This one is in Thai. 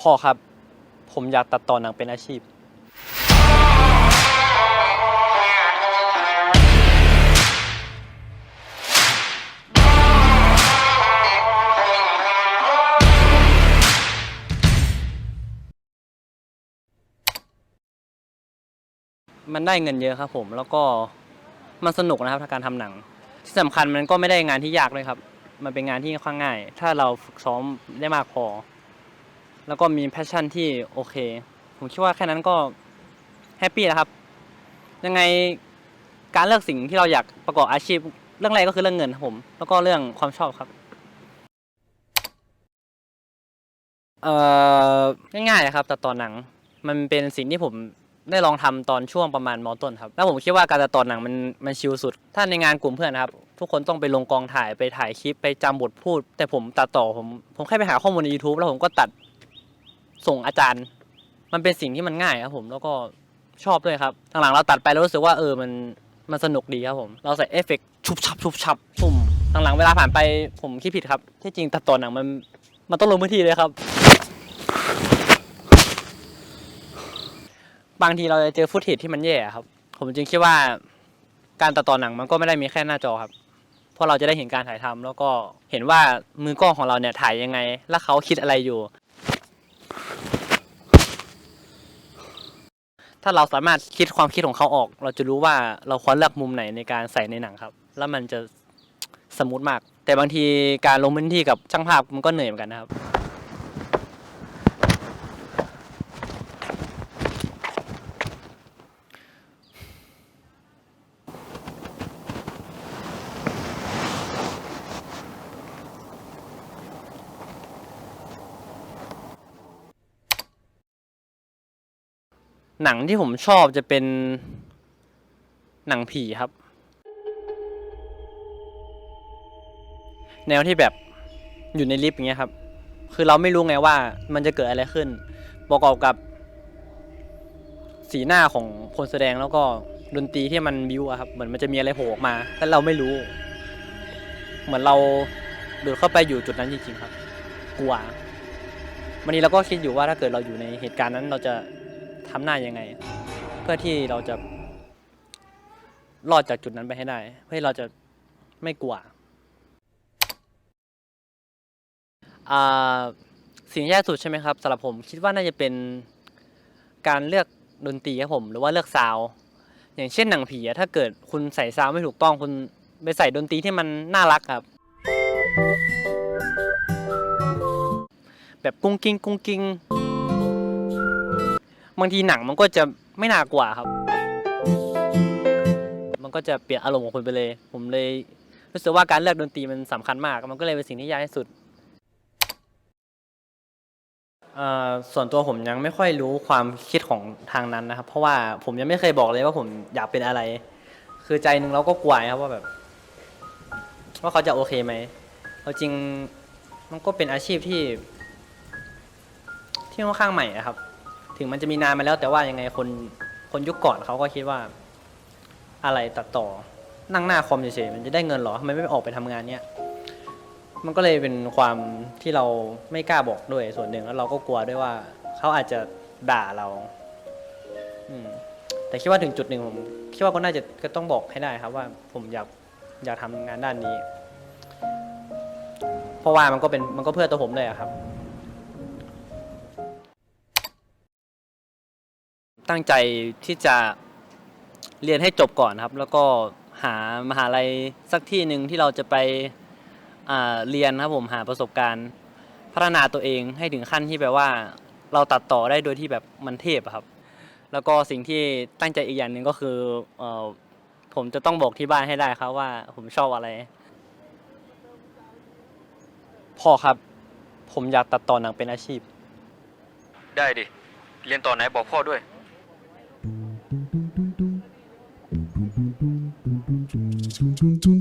พ่อครับ ผมอยากตัดต่อหนังเป็นอาชีพ มันได้เงินเยอะครับผมแล้วก็มันสนุกนะครับการทำหนัง ที่สำคัญมันก็ไม่ได้งานที่ยากเลยครับ มันเป็นงานที่ค่อนข้างง่าย ถ้าเราฝึกซ้อมได้มากพอ แล้วก็มีแพชชั่นที่โอเค ผมคิดว่าแค่นั้นก็แฮปปี้แล้วครับ ยังไงการเลือกสิ่งที่เราอยากประกอบอาชีพ เรื่องแรกก็คือเรื่องเงินครับผม แล้วก็เรื่องความชอบครับ เอ่อง่ายๆนะครับตัดต่อหนัง มันเป็นสิ่งที่ผมได้ลองทำตอนช่วงประมาณมต้นครับ แล้วผมคิดว่าการตัดต่อหนังมันมันชิลสุด ถ้าในงานกลุ่มเพื่อนนะครับ ทุกคนต้องไปลงกองถ่ายไปถ่ายคลิปไปจำบทพูด แต่ผมตัดต่อผมผมแค่ไปหาข้อมูลใน YouTube แล้วผมก็ตัด ส่งอาจารย์ มันเป็นสิ่งที่มันง่ายครับผมแล้วก็ชอบด้วยครับหลังๆเราตัดไปแล้วรู้สึกว่าเออมันมันสนุกดีครับผม เราใส่เอฟเฟกต์ชุบชับชุบชับปุ่มหลังๆเวลาผ่านไปผมคิดผิดครับที่จริงตัดต่อหนังมันมันต้องลงพื้นที่เลยครับ บางทีเราจะเจอฟุตเทจที่มันแย่ครับ ผมจึงคิดว่าการตัดต่อหนังมันก็ไม่ได้มีแค่หน้าจอครับ เพราะเราจะได้เห็นการถ่ายทำแล้วก็เห็นว่ามือกล้องของเราเนี่ยถ่ายยังไง และเขาคิดอะไรอยู่ ถ้าเราสามารถคิดความคิดของเขาออก เราจะรู้ว่าเราควรเลือกมุมไหนในการใส่ในหนังครับ แล้วมันจะสมูทมาก แต่บางทีการลงพื้นที่กับช่างภาพมันก็เหนื่อยเหมือนกันนะครับ หนังที่ผมชอบจะเป็นหนังผีครับ แนวที่แบบอยู่ในลิฟต์อย่างเงี้ยครับ คือเราไม่รู้ไงว่ามันจะเกิดอะไรขึ้น ประกอบกับ สีหน้าของคนแสดงแล้วก็ดนตรีที่มันบิวอะครับ เหมือนมันจะมีอะไรโผล่ออกมาแต่เราไม่รู้ เหมือนเราโดดเข้าไปอยู่จุดนั้นจริงๆครับ กลัววันนี้เราก็คิดอยู่ว่าถ้าเกิดเราอยู่ในเหตุการณ์นั้นเราจะ ทำหน้ายังไง เพื่อที่เราจะรอดจากจุดนั้นไปให้ได้ เพื่อเราจะไม่กลัวสิ่งที่ยากสุดใช่ไหมครับสำหรับผมคิดว่าน่าจะเป็นการเลือกดนตรีครับผม หรือว่าเลือกซาวอย่างเช่นหนังผีถ้าเกิดคุณใส่ซาวไม่ถูกต้องคุณไปใส่ดนตรีที่มันน่ารักครับ แบบกุ้งกิ้งกุ้งกิ้ง บางทีหนังมันก็จะไม่น่ากว่าครับ มันก็จะเปลี่ยนอารมณ์ของคนไปเลย ผมเลยรู้สึกว่าการเลือกดนตรีมันสำคัญมาก มันก็เลยเป็นสิ่งที่ยากที่สุดส่วนตัวผมยังไม่ค่อยรู้ความคิดของทางนั้นนะครับ เพราะว่าผมยังไม่เคยบอกเลยว่าผมอยากเป็นอะไร คือใจหนึ่งเราก็กลัวครับว่าแบบ ว่าเขาจะโอเคไหมเอาจริงมันก็เป็นอาชีพที่ ที่ค่อนข้างใหม่อะครับ ถึงมันจะมีนานมาแล้วแต่ว่ายังไงคนคนยุคก่อนเขาก็คิดว่า อะไรตัดต่อนั่งหน้าคอมเฉยๆมันจะได้เงินหรอทำไมไม่ออกไปทำงานเนี้ยมันก็เลยเป็นความที่เราไม่กล้าบอกด้วยส่วนหนึ่งแล้วเราก็กลัวด้วยว่าเขาอาจจะด่าเรา อืมแต่คิดว่าถึงจุดหนึ่งผมคิดว่าก็น่าจะก็ต้องบอกให้ได้ครับว่า ผมอยากอยากทำงานด้านนี้ เพราะว่ามันก็เป็นมันก็เพื่อตัวผมเลยอะครับ ตั้งใจที่จะเรียนให้จบก่อนครับ แล้วก็หามหาลัยสักที่หนึ่งที่เราจะไปเรียนครับผมหาประสบการณ์พัฒนาตัวเองให้ถึงขั้นที่แบบว่าเราตัดต่อได้โดยที่แบบมันเทพอะครับ แล้วก็สิ่งที่ตั้งใจอีกอย่างหนึ่งก็คืออผมจะต้องบอกที่บ้านให้ได้ครับว่าผมชอบอะไร พ่อครับ ผมอยากตัดต่อหนังเป็นอาชีพ ได้ดิ เรียนต่อไหนบอกพ่อด้วย